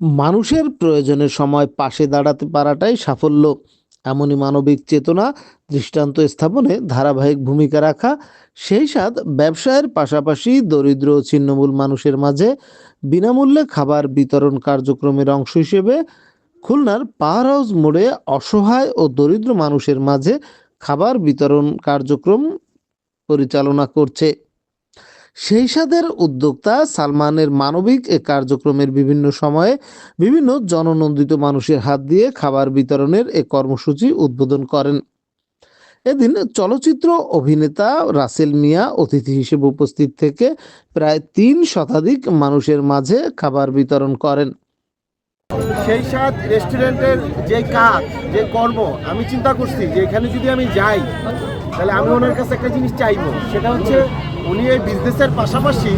মানুষের প্রয়োজনের সময় পাশে দাঁড়াতে পারাটাই সাফল্য। এমনই মানবিক চেতনা দৃষ্টান্ত স্থাপনে ধারাবাহিক ভূমিকা রাখা, সেই সাথ ব্যবসায়ের পাশাপাশি দরিদ্র ছিন্নমূল মানুষের মাঝে বিনামূল্যে খাবার বিতরণ কার্যক্রমের অংশ হিসেবে খুলনার পাওয়ার হাউস মোড়ে অসহায় ও দরিদ্র মানুষের মাঝে খাবার বিতরণ কার্যক্রম পরিচালনা করছে। সেই সাদের উদ্যোক্তা সালমানের মানবিক এ কার্যক্রমের বিভিন্ন সময়ে বিভিন্ন জননন্দিত মানুষের হাত দিয়ে খাবার বিতরণের এ কর্মসূচি উদ্বোধন করেন। এদিন চলচ্চিত্র অভিনেতা রাসেল মিয়া অতিথি হিসেবে উপস্থিত থেকে প্রায় তিন শতাধিক মানুষের মাঝে খাবার বিতরণ করেন। সেই সাথ রেস্টুরেন্টের যে কাজ, যে কর্ম, আমি চিন্তা করছি যে এখানে যদি আমি যাই, তাহলে আমি ওনার কাছে একটা জিনিস চাইব, সেটা হচ্ছে উনি এই বিজনেসের পাশাপাশি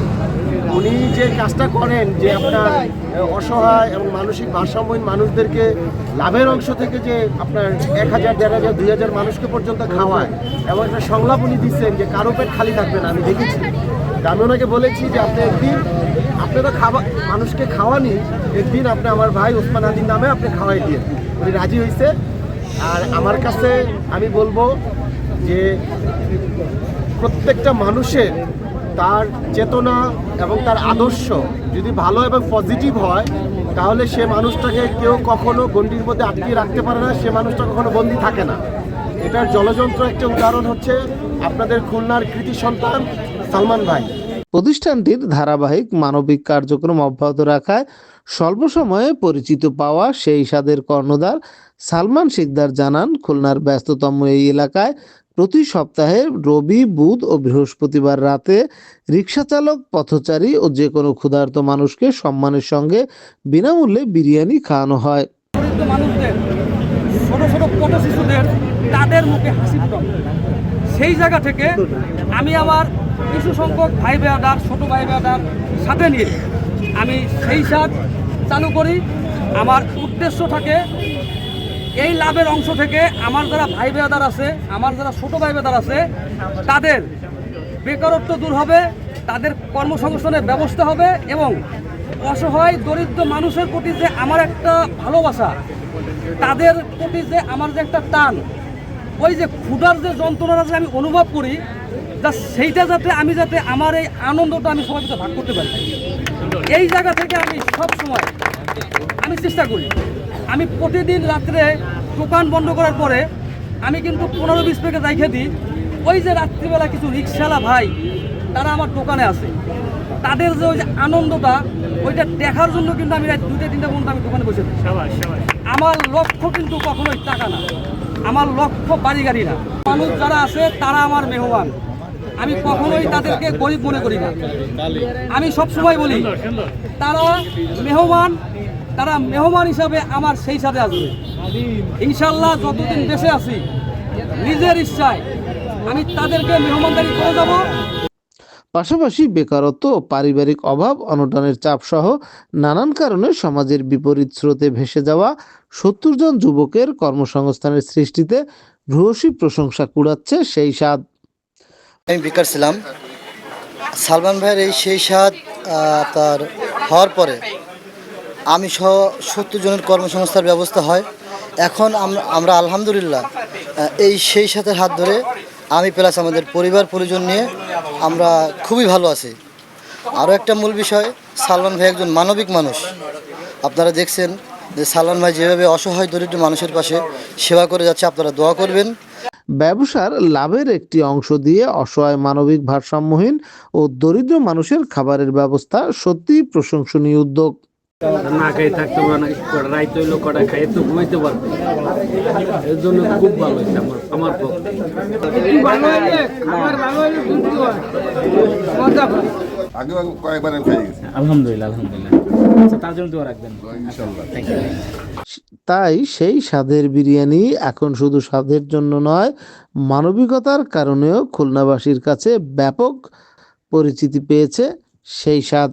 উনি যে কাজটা করেন, যে আপনার অসহায় এবং মানসিক ভারসাম্যহীন মানুষদেরকে লাভের অংশ থেকে যে আপনার এক হাজার, দেড় হাজার, দুই হাজার মানুষকে পর্যন্ত খাওয়ায় এবং একটা সংলাপ উনি দিচ্ছেন যে কারও পেট খালি থাকবে না, আমি দেখেছি। আমি ওনাকে বলেছি যে আপনি একদিন, আপনি তো খাওয়া, মানুষকে খাওয়ানি একদিন আপনি আমার ভাই ওসমান আলীর নামে আপনি খাওয়াই দিয়ে উনি রাজি হয়েছে আর আমার কাছে আমি বলব যে প্রত্যেকটা মানুষের তার চেতনা এবং তার আদর্শ যদি ভালো এবং পজিটিভ হয়, তাহলে সে মানুষটাকে কেউ কখনো গণ্ডির মধ্যে আটকিয়ে রাখতে পারে না, সে মানুষটা কখনো বন্দি থাকে না। এটার জলযন্ত্র একটা উদাহরণ হচ্ছে আপনাদের খুলনার কৃতি সন্তান সালমান ভাই। প্রতিষ্ঠানটির ধারাবাহিক মানবিক কার্যক্রম অব্যাহত রাখায় স্বল্প সময়ে পরিচিত পাওয়া সেই সাদের কর্ণধার সালমান শিকদার জানান, খুলনার ব্যস্ততম এই এলাকায় প্রতি সপ্তাহে রবি, বুধ ও বৃহস্পতিবার রাতে রিক্সা চালক পথচারী ও যে কোনো ক্ষুধার্ত মানুষকে সম্মানের সঙ্গে বিনামূল্যে বিরিয়ানি খাওয়ানো হয়। তাদের মুখে সেই জায়গা থেকে আমি আমার কিছু সংখ্যক ভাই বেয়াদার ছোট ভাই বেয়াদার সাথে নিয়ে আমি সেই সাথ চালু করি। আমার উদ্দেশ্য থাকে এই লাভের অংশ থেকে আমার যারা ভাই বেয়াদার আছে, আমার যারা ছোট ভাই বেয়াদার আছে, তাদের বেকারত্ব দূর হবে, তাদের কর্মসংস্থানের ব্যবস্থা হবে এবং অসহায় দরিদ্র মানুষের প্রতি যে আমার একটা ভালোবাসা, তাদের প্রতি যে আমার যে একটা টান, ওই যে ক্ষুধার যে যন্ত্রণাটা যে আমি অনুভব করি, যা সেইটা যাতে আমি যাতে আমার এই আনন্দটা আমি সাথে ভাগ করতে পারি। এই জায়গা থেকে আমি সব সময় আমি চেষ্টা করি। আমি প্রতিদিন রাত্রে দোকান বন্ধ করার পরে আমি কিন্তু পনেরো বিশ প্যাকেট রেখে দিই। ওই যে রাত্রিবেলা কিছু রিক্সাওয়ালা ভাই তারা আমার দোকানে আছে তাদের যে ওই যে আনন্দটা ওইটা দেখার জন্য কিন্তু আমি রাত দুইটা তিনটা পর্যন্ত আমি দোকানে বসে থাকি। আমার লক্ষ্য কিন্তু কখনোই টাকা না। আমার লক্ষ্য বাড়ি গাড়ি না। মানুষ যারা আছে তারা আমার মেহমান। আমি কখনোই তাদেরকে গরিব মনে করি না। আমি সব সময় বলি, তারা মেহমান তারা মেহমান হিসাবে আমার সেই সাথে আসবে। ইনশাল্লাহ যতদিন বেঁচে আছি, নিজের ইচ্ছায় আমি তাদেরকে মেহমানদারি করে যাব। পাশাপাশি বেকারত্ব ও পারিবারিক অভাব অনটনের চাপ সহ নানান কারণে সমাজের বিপরীত স্রোতে ভেসে যাওয়া সত্তর জন যুবকের কর্মসংস্থানের সৃষ্টিতে ভূয়সী প্রশংসা কুড়াচ্ছে সেই স্বাদ আমি বেকার ছিলাম। সালমান ভাইয়ের এই সেই স্বাদ তার হওয়ার পরে আমি সহ সত্তর জনের কর্মসংস্থার ব্যবস্থা হয়। এখন আমরা আলহামদুলিল্লাহ এই সেই সাথে হাত ধরে আমি প্লাস আমাদের পরিবার, পরিজন নিয়ে আমরা খুবই ভালো আছি। আরও একটা মূল বিষয়, সালমান ভাই একজন মানবিক মানুষ। আপনারা দেখছেন যে সালমান ভাই যেভাবে অসহায়, দরিদ্র মানুষের পাশে সেবা করে যাচ্ছে, আপনারা দোয়া করবেন। ব্যবসার লাভের একটি অংশ দিয়ে অসহায় মানবিক ভারসাম্যহীন ও দরিদ্র মানুষের খাবারের ব্যবস্থা সত্যিই প্রশংসনীয় উদ্যোগ। না খেয়ে থাকতে পারে না রাইতে হইল কটা খাইয়ে তো ঘুমাইতে পারবে। এর জন্য খুব ভালো হয়েছে আমার আমার পক্ষে আলহামদুলিল্লাহ আলহামদুলিল্লাহ। আচ্ছা তার জন্য দোয়া রাখবেন। ইনশাল্লাহ। তাই সেই স্বাদের বিরিয়ানি এখন শুধু স্বাদের জন্য নয়, মানবিকতার কারণেও খুলনাবাসীর কাছে ব্যাপক পরিচিতি পেয়েছে সেই স্বাদ।